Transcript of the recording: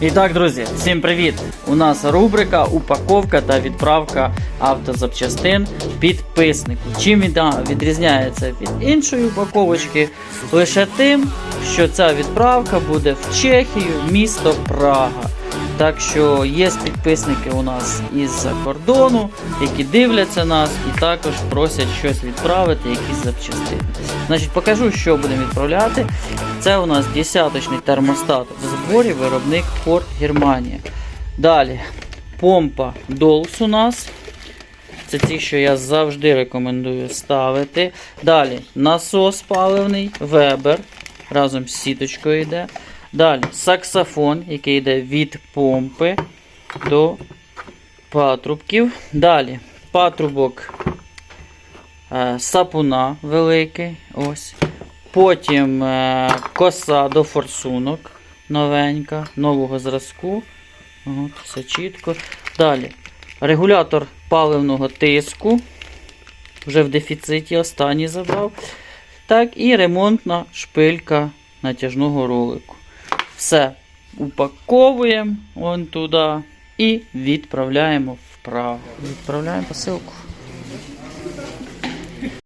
І так, друзі, всім привіт! У нас рубрика упаковка та відправка автозапчастин підписнику. Чим він відрізняється від іншої упаковочки? Лише тим, що ця відправка буде в Чехію, місто Прага. Так що є підписники у нас із-за кордону, які дивляться нас і також просять щось відправити, якісь запчастини. Значить, покажу, що будемо відправляти. Це у нас десяточний термостат в зборі, виробник Ford Германія. Далі помпа Dolls у нас. Це ті, що я завжди рекомендую ставити. Далі насос паливний Weber. Разом з сіточкою йде. Далі саксофон, який йде від помпи до патрубків. Далі патрубок е, сапуна великий. Ось. Потім е, коса до форсунок новенька, нового зразку. От, все чітко. Далі регулятор паливного тиску. Вже в дефіциті останній забрав. Так, і ремонтна шпилька натяжного ролику. Все упаковуємо вон туди і відправляємо вправо. Відправляємо посилку.